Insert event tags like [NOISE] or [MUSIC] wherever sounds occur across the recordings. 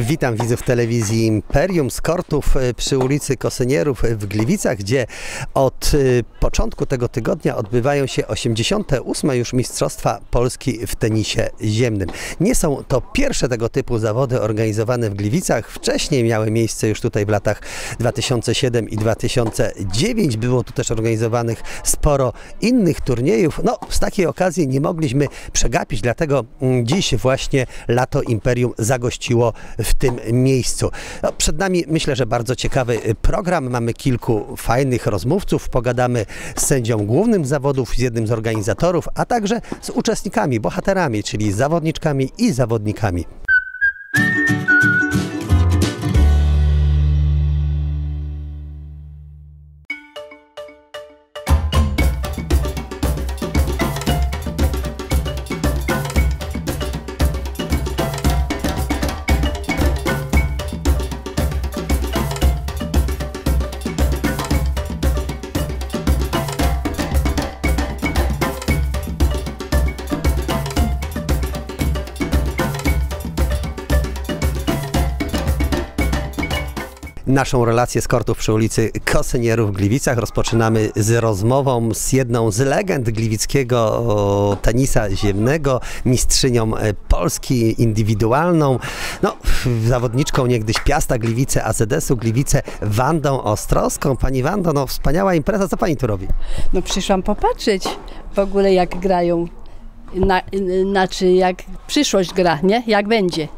Witam widzów telewizji Imperium z kortów e, przy ulicy Kosynierów w Gliwicach, gdzie od e, początku tego tygodnia odbywają się 88 już Mistrzostwa Polski w tenisie ziemnym. Nie są to pierwsze tego typu zawody organizowane w Gliwicach. Wcześniej miały miejsce już tutaj w latach 2007 i 2009. Było tu też organizowanych sporo innych turniejów. No, z takiej okazji nie mogliśmy przegapić, dlatego mm, dziś właśnie Lato Imperium zagościło w tym miejscu. No, przed nami myślę, że bardzo ciekawy program. Mamy kilku fajnych rozmówców. Pogadamy z sędzią głównym zawodów, z jednym z organizatorów, a także z uczestnikami, bohaterami, czyli zawodniczkami i zawodnikami. Naszą relację z kortów przy ulicy Kosynierów w Gliwicach rozpoczynamy z rozmową z jedną z legend gliwickiego tenisa ziemnego, mistrzynią e, Polski indywidualną, no, zawodniczką niegdyś Piasta Gliwice, AZS-u Gliwice, Wandą Ostrowską. Pani Wando, no wspaniała impreza, co Pani tu robi? No przyszłam popatrzeć w ogóle jak grają, na, znaczy jak przyszłość gra, nie? Jak będzie.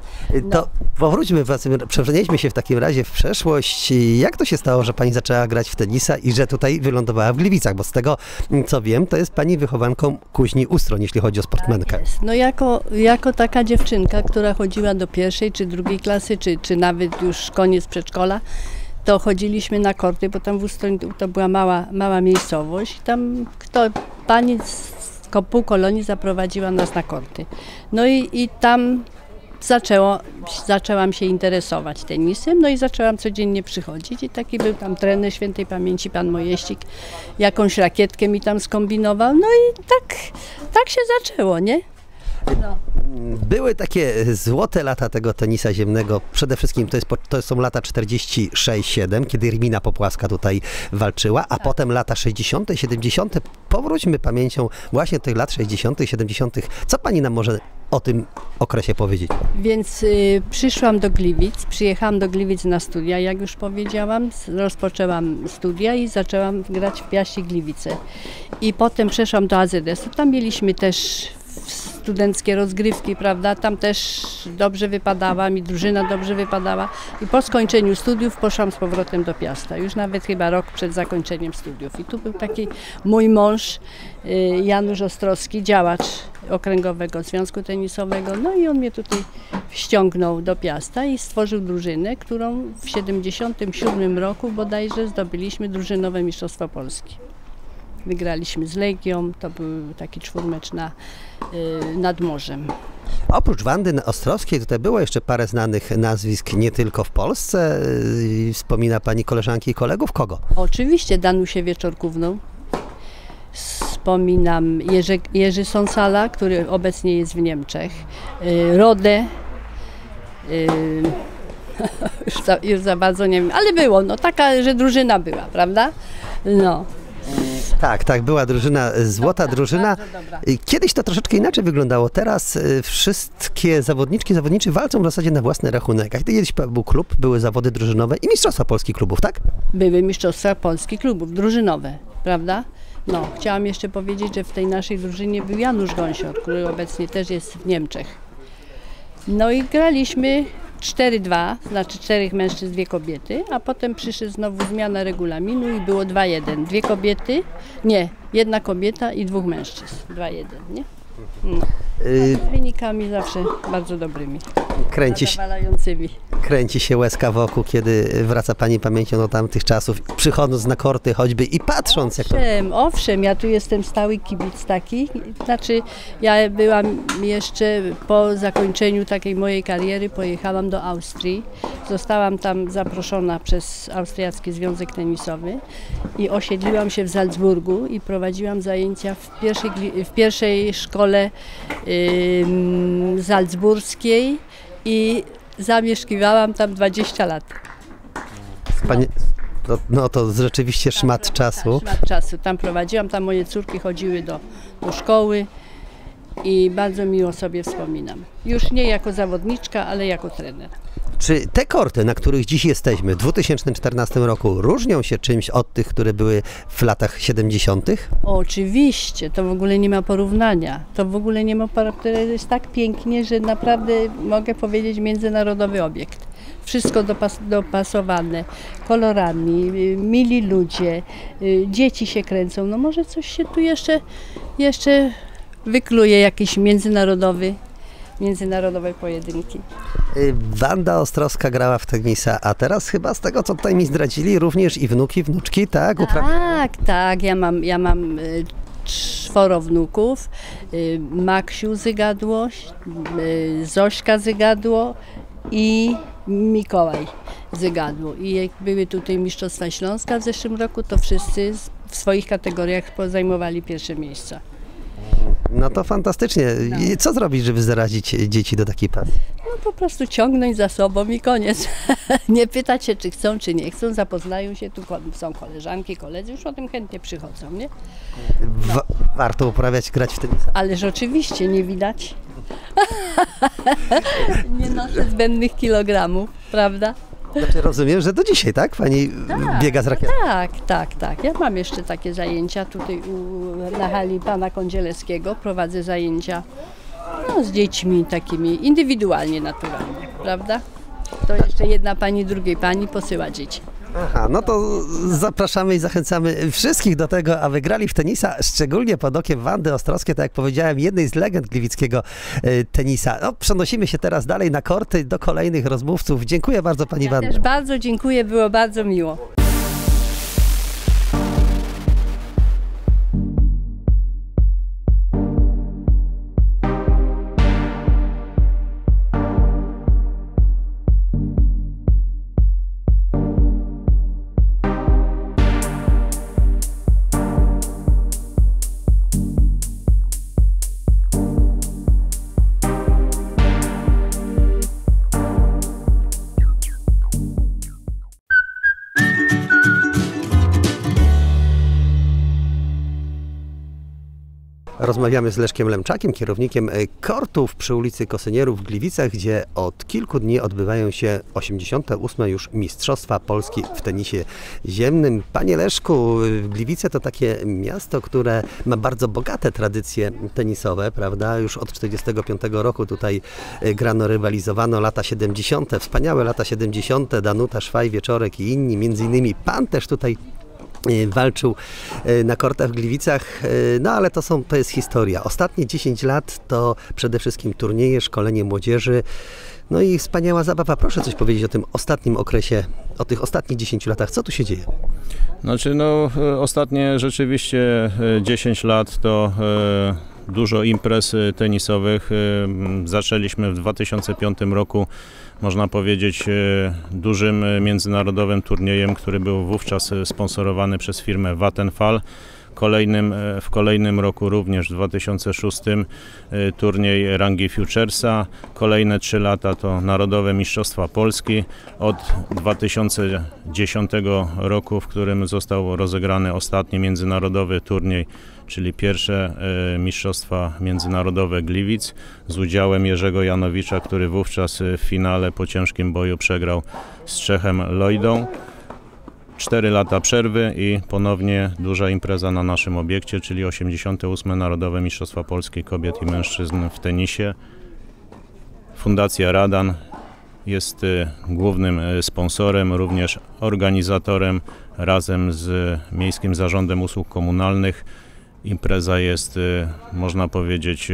To powróćmy, przeprowadziliśmy się w takim razie w przeszłość. Jak to się stało, że pani zaczęła grać w tenisa i że tutaj wylądowała w Gliwicach? Bo z tego, co wiem, to jest pani wychowanką kuźni Ustron, jeśli chodzi o sportmenkę. No jako, jako taka dziewczynka, która chodziła do pierwszej czy drugiej klasy, czy, czy nawet już koniec przedszkola, to chodziliśmy na korty, bo tam w Ustroń to była mała, mała miejscowość. Tam kto, pani z pół kolonii zaprowadziła nas na korty. No i, i tam zaczęło, zaczęłam się interesować tenisem, no i zaczęłam codziennie przychodzić i taki był tam trener świętej pamięci, pan Mojeścik, jakąś rakietkę mi tam skombinował, no i tak, tak się zaczęło, nie? No. Były takie złote lata tego tenisa ziemnego. Przede wszystkim to, jest, to są lata 46-7, kiedy Rimina Popłaska tutaj walczyła, a tak. potem lata 60., 70. Powróćmy pamięcią właśnie tych lat 60., 70. Co pani nam może o tym okresie powiedzieć? Więc y, przyszłam do Gliwic, przyjechałam do Gliwic na studia, jak już powiedziałam, rozpoczęłam studia i zaczęłam grać w Piaści Gliwice. I potem przeszłam do AZS-u, tam mieliśmy też studenckie rozgrywki, prawda? Tam też dobrze wypadała, mi drużyna dobrze wypadała. I po skończeniu studiów poszłam z powrotem do Piasta, już nawet chyba rok przed zakończeniem studiów. I tu był taki mój mąż, y, Janusz Ostrowski, działacz Okręgowego Związku Tenisowego. No i on mnie tutaj ściągnął do Piasta i stworzył drużynę, którą w 77 roku bodajże zdobyliśmy drużynowe Mistrzostwo Polski. Wygraliśmy z Legią, to był taki czwórmecz na, y, nad morzem. Oprócz Wandy Ostrowskiej tutaj było jeszcze parę znanych nazwisk nie tylko w Polsce. Y, wspomina Pani koleżanki i kolegów. Kogo? Oczywiście Danusię Wieczorkówną. Wspominam Jerzy, Jerzy Sonsala, który obecnie jest w Niemczech. Y, Rodę. [LAUGHS] już, za, już za bardzo nie wiem, ale było, no taka, że drużyna była, prawda? No. Tak, tak, była drużyna, e, złota dobra, drużyna. Kiedyś to troszeczkę inaczej wyglądało. Teraz e, wszystkie zawodniczki, zawodniczy walczą w zasadzie na własny rachunek. A kiedyś był klub, były zawody drużynowe i mistrzostwa polskich klubów, tak? Były mistrzostwa polskich klubów, drużynowe, prawda? No, chciałam jeszcze powiedzieć, że w tej naszej drużynie był Janusz Gąsior, który obecnie też jest w Niemczech. No i graliśmy 4-2, znaczy czterech mężczyzn, dwie kobiety, a potem przyszła znowu zmiana regulaminu i było 2-1. Dwie kobiety, nie, jedna kobieta i dwóch mężczyzn. 2-1, nie? No. Y, z wynikami zawsze bardzo dobrymi. Kręci się, kręci się łezka wokół, kiedy wraca Pani pamięcią do tamtych czasów, przychodząc na korty choćby i patrząc owszem, jak to... Owszem, ja tu jestem stały kibic taki, znaczy ja byłam jeszcze po zakończeniu takiej mojej kariery, pojechałam do Austrii, zostałam tam zaproszona przez Austriacki Związek Tenisowy i osiedliłam się w Salzburgu i prowadziłam zajęcia w pierwszej, w pierwszej szkole yy, salzburskiej i zamieszkiwałam tam 20 lat. Panie, to, no to rzeczywiście szmat czasu. Szmat czasu. Tam prowadziłam, tam moje córki chodziły do, do szkoły i bardzo miło sobie wspominam. Już nie jako zawodniczka, ale jako trener. Czy te korty, na których dziś jesteśmy w 2014 roku, różnią się czymś od tych, które były w latach 70.? Oczywiście, to w ogóle nie ma porównania. To w ogóle nie ma porównania. To jest tak pięknie, że naprawdę mogę powiedzieć międzynarodowy obiekt. Wszystko dopas dopasowane, kolorami, mili ludzie, y, dzieci się kręcą. No może coś się tu jeszcze, jeszcze wykluje, jakiś międzynarodowy, międzynarodowe pojedynki. Y, Wanda Ostrowska grała w tenisa, a teraz chyba z tego, co tutaj mi zdradzili, również i wnuki, wnuczki, tak? Tak, tak. Ja mam, ja mam y, czworo wnuków. Y, Maksiu Zygadło, Zośka Zygadło i Mikołaj Zygadło. I jak były tutaj Mistrzostwa Śląska w zeszłym roku, to wszyscy w swoich kategoriach zajmowali pierwsze miejsca. No to fantastycznie. I Co zrobić, żeby zarazić dzieci do takiej pasji? No po prostu ciągnąć za sobą i koniec. [LAUGHS] nie pytać się, czy chcą, czy nie chcą. Zapoznają się, tu ko- są koleżanki, koledzy, już o tym chętnie przychodzą, nie? Wa- warto uprawiać, grać w tenisa. Ależ oczywiście nie widać. [LAUGHS] nie noszę zbędnych kilogramów, prawda? Znaczy rozumiem, że do dzisiaj, tak? Pani biega z rakietą. Tak, tak, tak. Ja mam jeszcze takie zajęcia tutaj u, na hali pana Kądzielewskiego. Prowadzę zajęcia no, z dziećmi takimi indywidualnie, naturalnie, prawda? To jeszcze jedna pani drugiej pani posyła dzieci. Aha, no to zapraszamy i zachęcamy wszystkich do tego, aby grali w tenisa, szczególnie pod okiem Wandy Ostrowskiej, tak jak powiedziałem, jednej z legend gliwickiego e, tenisa. No, przenosimy się teraz dalej na korty do kolejnych rozmówców. Dziękuję bardzo Pani Ja Wando. też bardzo dziękuję, było bardzo miło. Rozmawiamy z Leszkiem Lemczakiem, kierownikiem e, kortów przy ulicy Kosynierów w Gliwicach, gdzie od kilku dni odbywają się 88. już Mistrzostwa Polski w tenisie ziemnym. Panie Leszku, Gliwice to takie miasto, które ma bardzo bogate tradycje tenisowe, prawda? Już od 45 roku tutaj e, grano, rywalizowano, lata 70., wspaniałe lata 70., Danuta Szwaj, Wieczorek i inni, między innymi Pan też tutaj walczył e, na kortach w Gliwicach, e, no ale to, są, to jest historia. Ostatnie 10 lat to przede wszystkim turnieje, szkolenie młodzieży, no i wspaniała zabawa. Proszę coś powiedzieć o tym ostatnim okresie, o tych ostatnich 10 latach. Co tu się dzieje? Znaczy, no, e, ostatnie rzeczywiście e, 10 lat to e, dużo imprez e, tenisowych. E, Zaczęliśmy w 2005 roku, można powiedzieć, e, dużym e, międzynarodowym turniejem, który był wówczas e, sponsorowany przez firmę Vattenfall. Kolejnym, e, w kolejnym roku również w 2006 e, turniej rangi Futuresa. Kolejne 3 lata to Narodowe Mistrzostwa Polski. Od 2010 roku, w którym został rozegrany ostatni międzynarodowy turniej, czyli pierwsze e, Mistrzostwa Międzynarodowe Gliwic z udziałem Jerzego Janowicza, który wówczas w finale po ciężkim boju przegrał z Czechem Lloydą. 4 lata przerwy i ponownie duża impreza na naszym obiekcie, czyli 88. Narodowe Mistrzostwa Polski Kobiet i Mężczyzn w tenisie. Fundacja Radan jest y, głównym y, sponsorem, również organizatorem razem z Miejskim Zarządem Usług Komunalnych. Impreza jest, y, można powiedzieć,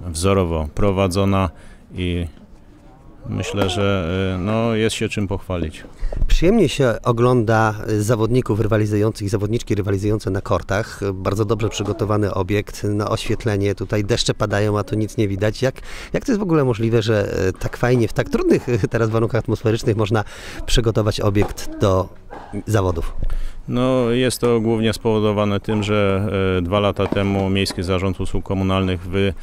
wzorowo prowadzona i myślę, że y, no, jest się czym pochwalić. Przyjemnie się ogląda zawodników rywalizujących, zawodniczki rywalizujące na kortach. Bardzo dobrze przygotowany obiekt na oświetlenie. Tutaj deszcze padają, a tu nic nie widać. Jak, jak to jest w ogóle możliwe, że e, tak fajnie, w tak trudnych e, teraz warunkach atmosferycznych można przygotować obiekt do zawodów? No, jest to głównie spowodowane tym, że dwa lata temu Miejski Zarząd Usług Komunalnych wy,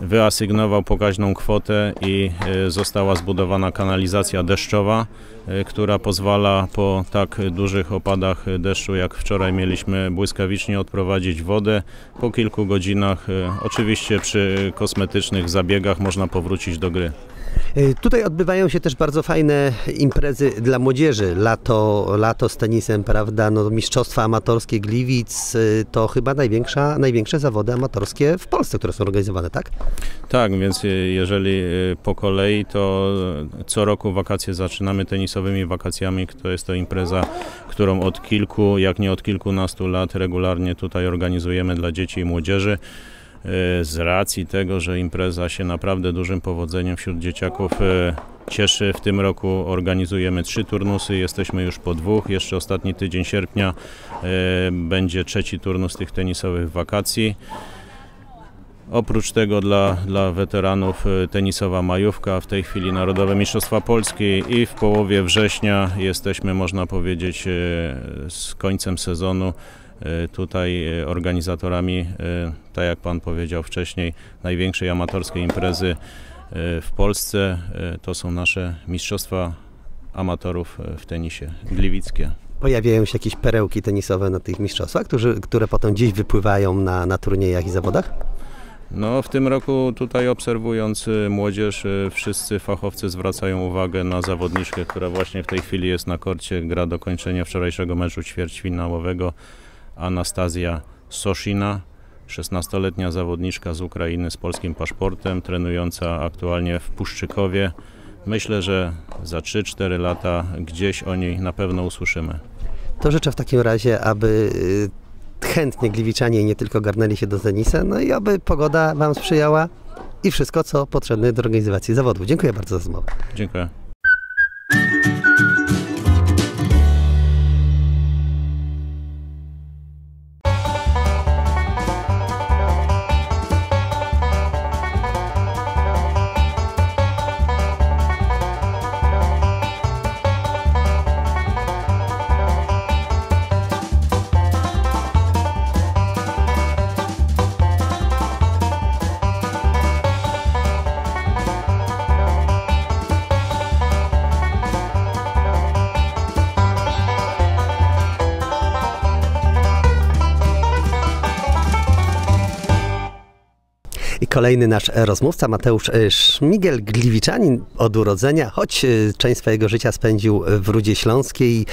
wyasygnował pokaźną kwotę i e, została zbudowana kanalizacja deszczowa, która pozwala po tak dużych opadach deszczu, jak wczoraj mieliśmy, błyskawicznie odprowadzić wodę. Po kilku godzinach, e, oczywiście przy kosmetycznych zabiegach, można powrócić do gry. Y, Tutaj odbywają się też bardzo fajne imprezy dla młodzieży. Lato, lato z tenisem, prawda? No, mistrzostwa amatorskie Gliwic y, to chyba największa, największe zawody amatorskie w Polsce, które są organizowane, tak? Tak, więc jeżeli po kolei, to co roku wakacje zaczynamy tenisowymi wakacjami. To jest to impreza, którą od kilku, jak nie od kilkunastu lat regularnie tutaj organizujemy dla dzieci i młodzieży. E, Z racji tego, że impreza się naprawdę dużym powodzeniem wśród dzieciaków e, cieszy, w tym roku organizujemy trzy turnusy, jesteśmy już po dwóch. Jeszcze ostatni tydzień sierpnia e, będzie trzeci turnus tych tenisowych wakacji. Oprócz tego dla, dla weteranów e, tenisowa majówka, w tej chwili Narodowe Mistrzostwa Polski i w połowie września jesteśmy, można powiedzieć, e, z końcem sezonu e, tutaj organizatorami, tak jak Pan powiedział wcześniej, największej amatorskiej imprezy w Polsce. To są nasze Mistrzostwa Amatorów w tenisie gliwickie. Pojawiają się jakieś perełki tenisowe na tych mistrzostwach, które potem gdzieś wypływają na, na turniejach i zawodach? No, w tym roku tutaj obserwując y, młodzież, y, wszyscy fachowcy zwracają uwagę na zawodniczkę, która właśnie w tej chwili jest na korcie, gra do kończenia wczorajszego meczu ćwierćfinałowego. Anastazja Soshina, 16-letnia zawodniczka z Ukrainy z polskim paszportem, trenująca aktualnie w Puszczykowie. Myślę, że za 3-4 lata gdzieś o niej na pewno usłyszymy. To życzę w takim razie, aby y, chętnie gliwiczanie nie tylko garnęli się do tenisa, no i aby pogoda Wam sprzyjała i wszystko, co potrzebne do organizacji zawodów. Dziękuję bardzo za rozmowę. Dziękuję. Kolejny nasz rozmówca, Mateusz e, Szmigiel, gliwiczanin od urodzenia, choć e, część swojego życia spędził w Rudzie Śląskiej,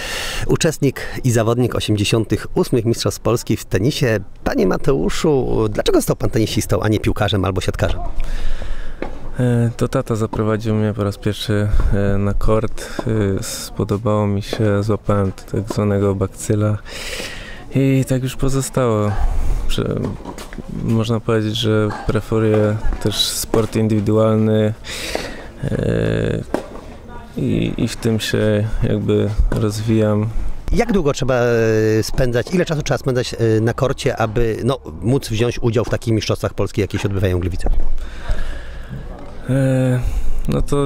uczestnik i zawodnik 88. Mistrzostw Polski w tenisie. Panie Mateuszu, dlaczego został pan tenisistą, a nie piłkarzem albo siatkarzem? E, To tata zaprowadził mnie po raz pierwszy na kort. Spodobało mi się, złapałem tak zwanego bakcyla i tak już pozostało. Można powiedzieć, że preferuję też sport indywidualny e, i, i w tym się jakby rozwijam. Jak długo trzeba e, spędzać, ile czasu trzeba spędzać e, na korcie, aby no, móc wziąć udział w takich mistrzostwach Polski, jakie się odbywają w Gliwicach? No to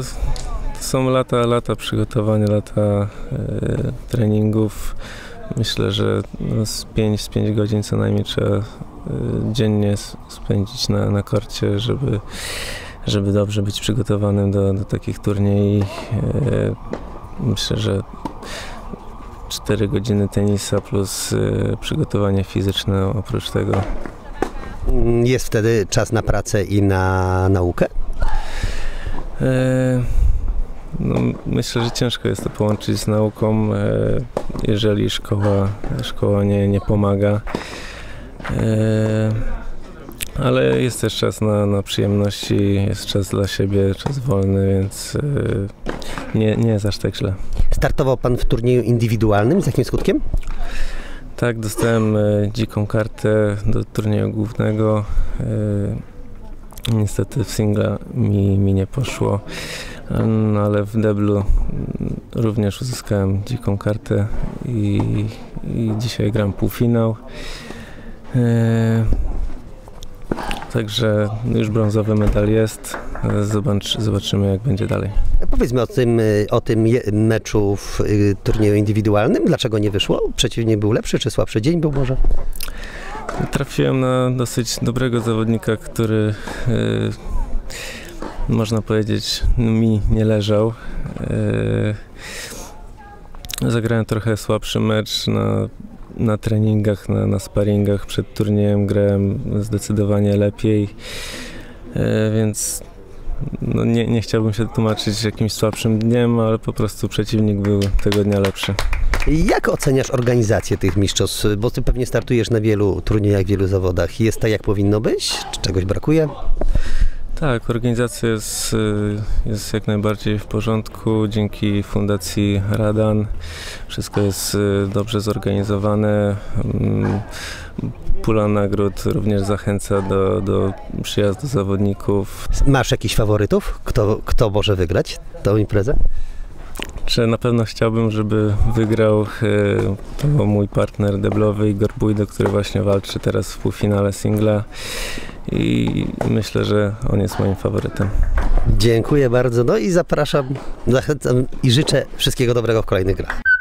są lata, lata przygotowania, lata treningów. Myślę, że z 5 z pięć godzin co najmniej trzeba e, dziennie spędzić na, na korcie, żeby, żeby dobrze być przygotowanym do, do takich turniej. E, Myślę, że 4 godziny tenisa plus e, przygotowanie fizyczne oprócz tego. Mm, Jest wtedy czas na pracę i na naukę? E, No, myślę, że ciężko jest to połączyć z nauką, e, jeżeli szkoła, szkoła nie, nie pomaga. E, Ale jest też czas na, na przyjemności, jest czas dla siebie, czas wolny, więc e, nie, nie jest aż tak źle. Startował pan w turnieju indywidualnym, z jakim skutkiem? Tak, dostałem dziką kartę do turnieju głównego. Niestety w singla mi, mi nie poszło, no, ale w deblu również uzyskałem dziką kartę i, i dzisiaj gram półfinał. E, Także już brązowy medal jest. Zobacz, zobaczymy, jak będzie dalej. Powiedzmy o tym, o tym meczu w y, turnieju indywidualnym. Dlaczego nie wyszło? Przeciwnie był lepszy, czy słabszy dzień był może? Trafiłem na dosyć dobrego zawodnika, który y, można powiedzieć mi nie leżał. Y, zagrałem trochę słabszy mecz na, na treningach, na, na sparingach przed turniejem grałem zdecydowanie lepiej, y, więc no nie, nie chciałbym się tłumaczyć jakimś słabszym dniem, ale po prostu przeciwnik był tego dnia lepszy. Jak oceniasz organizację tych mistrzostw? Bo ty pewnie startujesz na wielu turniejach, wielu zawodach. Jest tak, jak powinno być? Czy czegoś brakuje? Tak, organizacja jest, y, jest jak najbardziej w porządku. Dzięki Fundacji Radan wszystko jest y, dobrze zorganizowane. Mm, pula nagród również zachęca do, do przyjazdu zawodników. Masz jakichś faworytów? Kto, kto może wygrać tą imprezę? Czy na pewno chciałbym, żeby wygrał e, to mój partner deblowy Igor Bujdo, który właśnie walczy teraz w półfinale singla i myślę, że on jest moim faworytem. Dziękuję bardzo, no i zapraszam, zachęcam i życzę wszystkiego dobrego w kolejnych grach.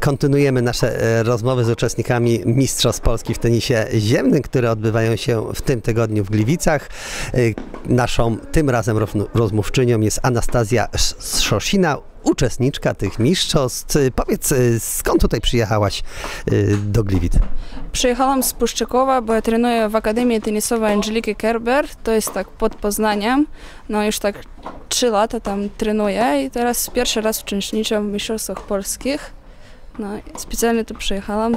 Kontynuujemy nasze e, rozmowy z uczestnikami Mistrzostw Polski w tenisie ziemnym, które odbywają się w tym tygodniu w Gliwicach. E, Naszą tym razem rozmówczynią jest Anastazja Szosina, uczestniczka tych mistrzostw. E, Powiedz, skąd tutaj przyjechałaś do Gliwic? Przyjechałam z Puszczykowa, bo ja trenuję w Akademii Tenisowej Angeliki Kerber, to jest tak pod Poznaniem. No już tak trzy lata tam trenuję i teraz pierwszy raz uczestniczam w Mistrzostwach Polskich. No, specjalnie tu przyjechałam.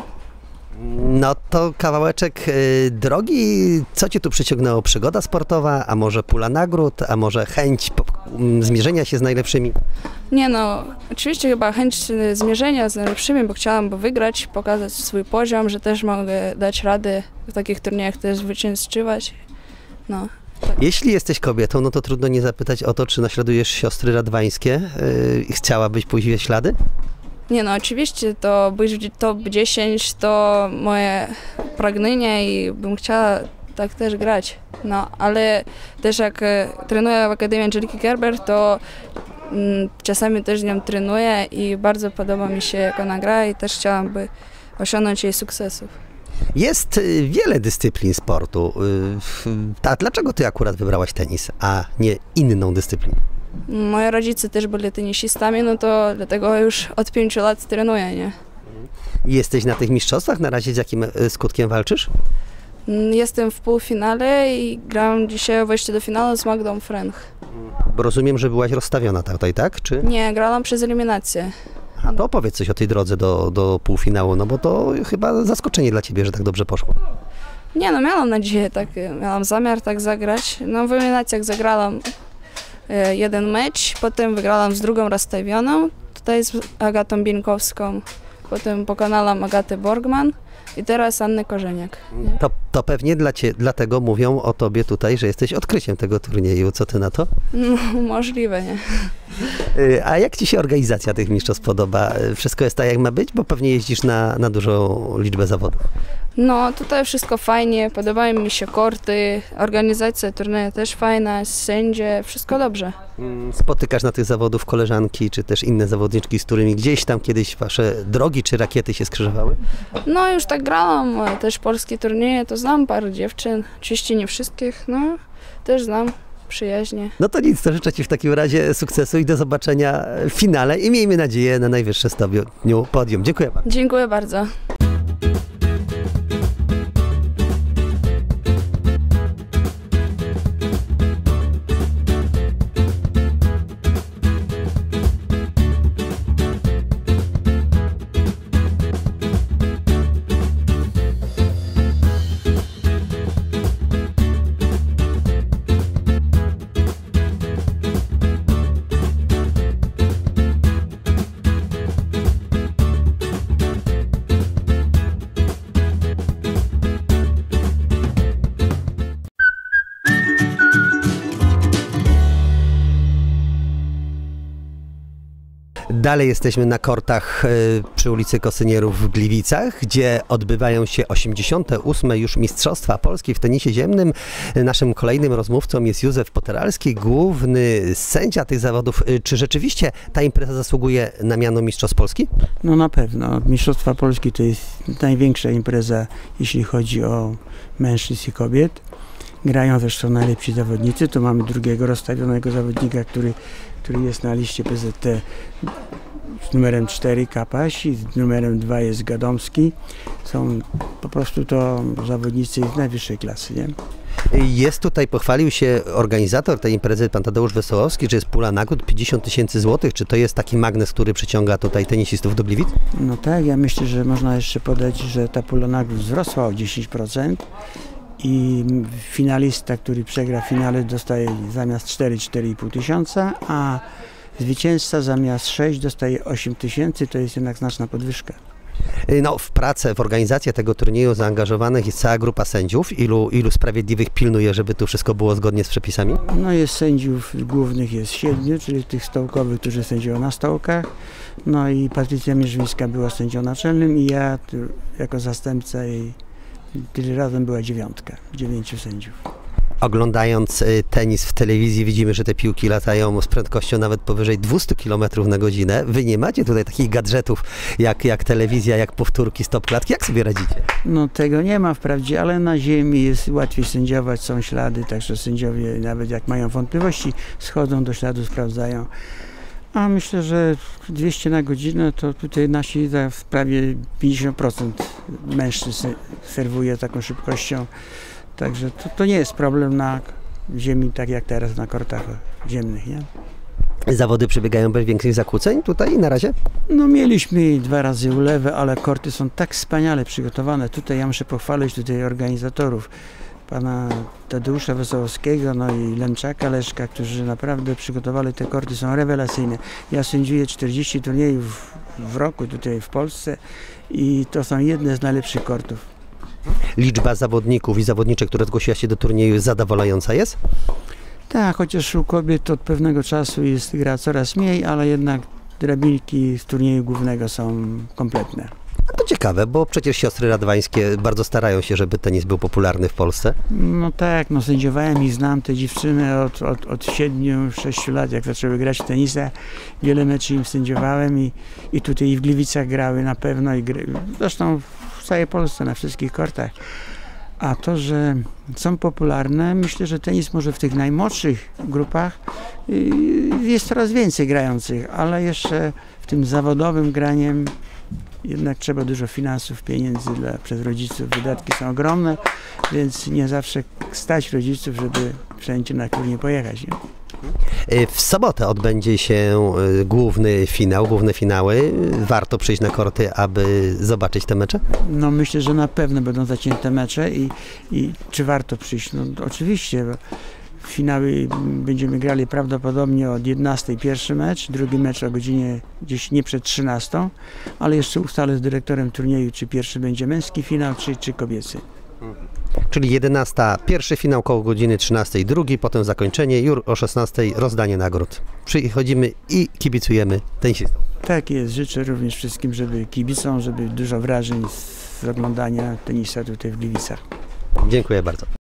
No to kawałeczek y, drogi. Co cię tu przyciągnęło? Przygoda sportowa, a może pula nagród, a może chęć zmierzenia się z najlepszymi? Nie no, oczywiście chyba chęć e, zmierzenia z najlepszymi, bo chciałam by wygrać, pokazać swój poziom, że też mogę dać radę w takich turniejach też zwyciężywać. No, Jeśli jesteś kobietą, no to trudno nie zapytać o to, czy naśladujesz siostry radwańskie y, i chciałabyś pójść w ślady? Nie no, oczywiście to być w top 10 to moje pragnienie i bym chciała tak też grać. No, ale też jak e, trenuję w Akademii Angeliki Gerber, to mm, czasami też z nią trenuję i bardzo podoba mi się jak ona gra i też chciałabym osiągnąć jej sukcesów. Jest y, wiele dyscyplin sportu. Y, A dlaczego ty akurat wybrałaś tenis, a nie inną dyscyplinę? Moi rodzice też byli tenisistami, no to dlatego już od pięciu lat trenuję, nie? Jesteś na tych mistrzostwach? Na razie z jakim y, skutkiem walczysz? Mm, Jestem w półfinale i gram dzisiaj wejście do finału z Magdą French. Bo rozumiem, że byłaś rozstawiona tutaj, tak? Czy? Nie, grałam przez eliminację. A to opowiedz coś o tej drodze do, do półfinału, no bo to chyba zaskoczenie dla ciebie, że tak dobrze poszło. Nie no, miałam nadzieję, tak, miałam zamiar tak zagrać. No w eliminacjach zagrałam e, jeden mecz, potem wygrałam z drugą rozstawioną, tutaj z Agatą Bieńkowską, potem pokonałam Agatę Borgman i teraz Annę Korzeniak. To, to pewnie dla cie, dlatego mówią o tobie tutaj, że jesteś odkryciem tego turnieju. Co ty na to? No, możliwe, nie? Y, A jak ci się organizacja tych mistrzostw podoba? Wszystko jest tak, jak ma być? Bo pewnie jeździsz na, na dużą liczbę zawodów. No, tutaj wszystko fajnie, podobają mi się korty, organizacja turnieju też fajna, sędzie, wszystko dobrze. Mm, Spotykasz na tych zawodów koleżanki, czy też inne zawodniczki, z którymi gdzieś tam kiedyś wasze drogi czy rakiety się skrzyżowały? No, już tak grałam, e, też polskie turnieje, to znam parę dziewczyn, oczywiście nie wszystkich, no, też znam przyjaźnie. No to nic, to życzę ci w takim razie sukcesu i do zobaczenia w finale i miejmy nadzieję na najwyższe stopniu podium. Dziękuję bardzo. Dziękuję bardzo. Dalej jesteśmy na kortach e, przy ulicy Kosynierów w Gliwicach, gdzie odbywają się 88. już Mistrzostwa Polski w tenisie ziemnym. Naszym kolejnym rozmówcą jest Józef Poteralski, główny sędzia tych zawodów. E, Czy rzeczywiście ta impreza zasługuje na miano Mistrzostw Polski? No na pewno. Mistrzostwa Polski to jest największa impreza, jeśli chodzi o mężczyzn i kobiet. Grają zresztą najlepsi zawodnicy. Tu mamy drugiego rozstawionego zawodnika, który, który jest na liście PZT z numerem 4 Kapaś i z numerem 2 jest Gadomski. Są po prostu to zawodnicy z najwyższej klasy. Nie? Jest tutaj, pochwalił się organizator tej imprezy, pan Tadeusz Wesołowski, że jest pula nagród 50 tysięcy złotych. Czy to jest taki magnes, który przyciąga tutaj tenisistów do Gliwic? No tak, ja myślę, że można jeszcze podać, że ta pula nagród wzrosła o 10% i finalista, który przegra w finale dostaje zamiast 4-4,5 tysiąca, a zwycięzca zamiast 6 dostaje 8 tysięcy, to jest jednak znaczna podwyżka. No, w pracę, w organizację tego turnieju zaangażowanych jest cała grupa sędziów. Ilu, ilu sprawiedliwych pilnuje, żeby tu wszystko było zgodnie z przepisami? No jest sędziów głównych jest siedmiu, czyli tych stołkowych, którzy sędziują na stołkach. No i Patrycja Mierzwińska była sędzią naczelnym i ja jako zastępca jej tyle razem była dziewiątka, dziewięciu sędziów. Oglądając y, tenis w telewizji widzimy, że te piłki latają z prędkością nawet powyżej 200 km na godzinę. Wy nie macie tutaj takich gadżetów jak, jak telewizja, jak powtórki, stop klatki. Jak sobie radzicie? No tego nie ma wprawdzie, ale na ziemi jest łatwiej sędziować, są ślady, także sędziowie nawet jak mają wątpliwości, schodzą do śladu, sprawdzają. A myślę, że 200 na godzinę to tutaj nasi za prawie 50% mężczyzn serwuje taką szybkością. Także to, to nie jest problem na ziemi, tak jak teraz na kortach ziemnych. Nie? Zawody przebiegają bez większych zakłóceń tutaj na razie? No mieliśmy dwa razy ulewę, ale korty są tak wspaniale przygotowane. Tutaj ja muszę pochwalić tutaj organizatorów, pana Tadeusza Wesołowskiego, no i Lemczaka Leszka, którzy naprawdę przygotowali te korty, są rewelacyjne. Ja sędziuję 40 turniejów w roku tutaj w Polsce i to są jedne z najlepszych kortów. Liczba zawodników i zawodniczek, które zgłosiła się do turnieju zadowalająca jest? Tak, chociaż u kobiet od pewnego czasu jest gra coraz mniej, ale jednak drabinki z turnieju głównego są kompletne. A to ciekawe, bo przecież siostry radwańskie bardzo starają się, żeby tenis był popularny w Polsce. No tak, no sędziowałem i znam te dziewczyny od, od, od 7-6 lat, jak zaczęły grać w tenisa. Wiele meczy im sędziowałem i, i tutaj i w Gliwicach grały na pewno i gry, zresztą w całej Polsce na wszystkich kortach. A to, że są popularne, myślę, że tenis może w tych najmłodszych grupach y, jest coraz więcej grających, ale jeszcze w tym zawodowym graniem jednak trzeba dużo finansów, pieniędzy dla, przez rodziców. Wydatki są ogromne, więc nie zawsze stać rodziców, żeby wszędzie na turniej pojechać. Nie? Y, W sobotę odbędzie się y, główny finał, główne finały. Warto przyjść na korty, aby zobaczyć te mecze? No myślę, że na pewno będą zacięte mecze i, i czy warto przyjść? No oczywiście. bo Finały będziemy grali prawdopodobnie od 11 pierwszy mecz, drugi mecz o godzinie gdzieś nie przed 13, ale jeszcze ustalę z dyrektorem turnieju, czy pierwszy będzie męski finał, czy, czy kobiecy. Czyli 11, pierwszy finał koło godziny 13, drugi, potem zakończenie, już o 16 rozdanie nagród. Przychodzimy i kibicujemy tenisistom. Tak jest, życzę również wszystkim, żeby kibicom, żeby dużo wrażeń z oglądania tenisa tutaj w Gliwicach. Dziękuję bardzo.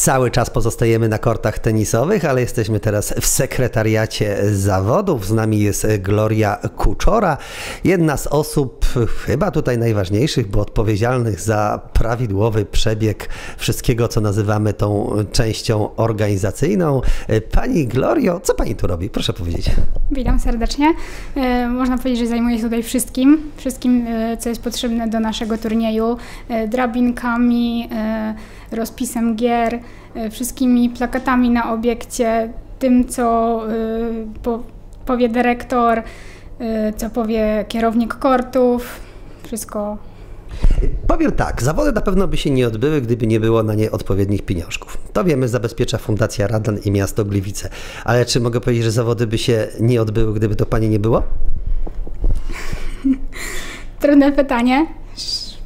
Cały czas pozostajemy na kortach tenisowych, ale jesteśmy teraz w sekretariacie zawodów. Z nami jest Gloria Kuczora, jedna z osób chyba tutaj najważniejszych, bo odpowiedzialnych za prawidłowy przebieg wszystkiego, co nazywamy tą częścią organizacyjną. Pani Glorio, co pani tu robi? Proszę powiedzieć. Witam serdecznie. E, Można powiedzieć, że zajmuję się tutaj wszystkim, wszystkim, e, co jest potrzebne do naszego turnieju, e, drabinkami, rozpisem gier, e, wszystkimi plakatami na obiekcie, tym, co e, po, powie dyrektor, e, co powie kierownik kortów, wszystko Powiem tak, zawody na pewno by się nie odbyły, gdyby nie było na nie odpowiednich pieniążków. To wiemy, zabezpiecza Fundacja Radan i miasto Gliwice. Ale czy mogę powiedzieć, że zawody by się nie odbyły, gdyby to pani nie było? [LAUGHS] Trudne pytanie.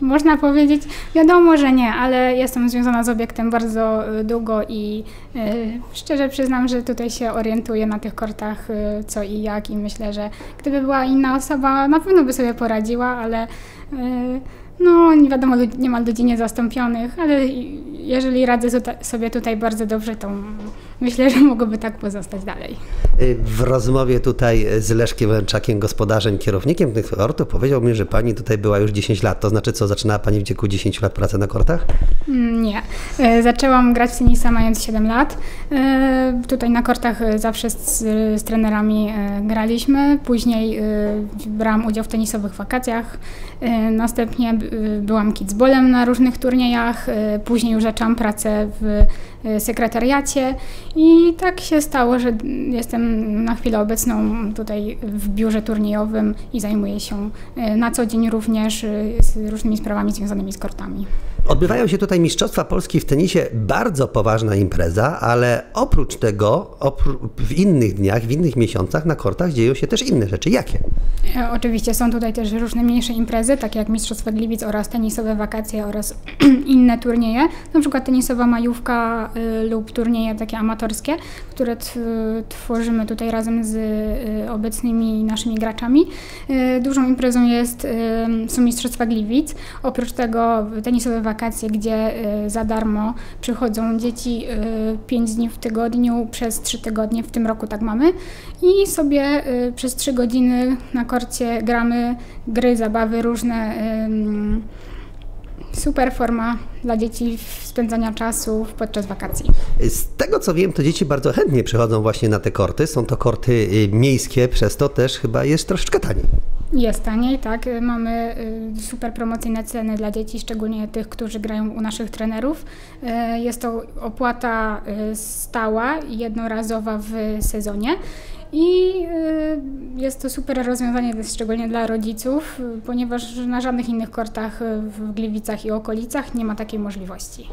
Można powiedzieć, wiadomo, że nie, ale jestem związana z obiektem bardzo y, długo i y, szczerze przyznam, że tutaj się orientuję na tych kortach y, co i jak i myślę, że gdyby była inna osoba, na pewno by sobie poradziła, ale no nie wiadomo, lud- nie ma ludzi niezastąpionych, ale jeżeli radzę sobie tutaj bardzo dobrze, to myślę, że mogłoby tak pozostać dalej. Y, W rozmowie tutaj z Leszkiem Łęczakiem, gospodarzem, kierownikiem tych kortów, powiedział mi, że pani tutaj była już 10 lat. To znaczy co, zaczynała pani w wieku 10 lat pracę na kortach? Mm, Nie. E, Zaczęłam grać w tenisa mając 7 lat. E, Tutaj na kortach zawsze z, z trenerami graliśmy. Później brałam udział w tenisowych wakacjach. Następnie byłam kidsbolem na różnych turniejach. Później już zaczęłam pracę w sekretariacie i tak się stało, że jestem na chwilę obecną tutaj w biurze turniejowym i zajmuję się e, na co dzień również e, z różnymi sprawami związanymi z kortami. Odbywają się tutaj Mistrzostwa Polski w tenisie, bardzo poważna impreza, ale oprócz tego w innych dniach, w innych miesiącach na kortach dzieją się też inne rzeczy. Jakie? E, Oczywiście są tutaj też różne mniejsze imprezy, takie jak Mistrzostwa Gliwic oraz tenisowe wakacje oraz [CLEARS THROAT] inne turnieje, na przykład tenisowa majówka y, lub turnieje takie amatorskie, które tworzymy tutaj razem z y, obecnymi naszymi graczami. Y, Dużą imprezą jest, y, są Mistrzostwa Gliwic. Oprócz tego tenisowe wakacje, gdzie y, za darmo przychodzą dzieci 5 dni w tygodniu przez 3 tygodnie, w tym roku tak mamy i sobie y, przez 3 godziny na korcie gramy gry, zabawy różne. Super forma dla dzieci spędzania czasu podczas wakacji. Z tego co wiem, to dzieci bardzo chętnie przychodzą właśnie na te korty. Są to korty y, miejskie, przez to też chyba jest troszeczkę taniej. Jest taniej, tak. Y, Mamy y, super promocyjne ceny dla dzieci, szczególnie tych, którzy grają u naszych trenerów. Jest to opłata stała jednorazowa w sezonie. I y, jest to super rozwiązanie, szczególnie dla rodziców, ponieważ na żadnych innych kortach w Gliwicach i okolicach nie ma takiej możliwości.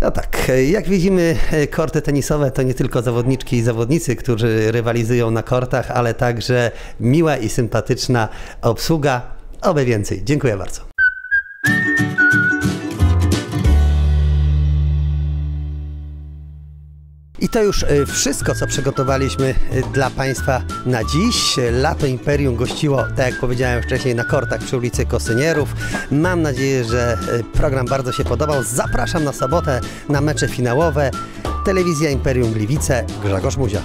No tak, jak widzimy, korty tenisowe to nie tylko zawodniczki i zawodnicy, którzy rywalizują na kortach, ale także miła i sympatyczna obsługa. Oby więcej. Dziękuję bardzo. I to już e, wszystko, co przygotowaliśmy e, dla Państwa na dziś. Lato Imperium gościło, tak jak powiedziałem wcześniej, na kortach przy ulicy Kosynierów. Mam nadzieję, że e, program bardzo się podobał. Zapraszam na sobotę na mecze finałowe. Telewizja Imperium Gliwice, Grzegorz Muzia.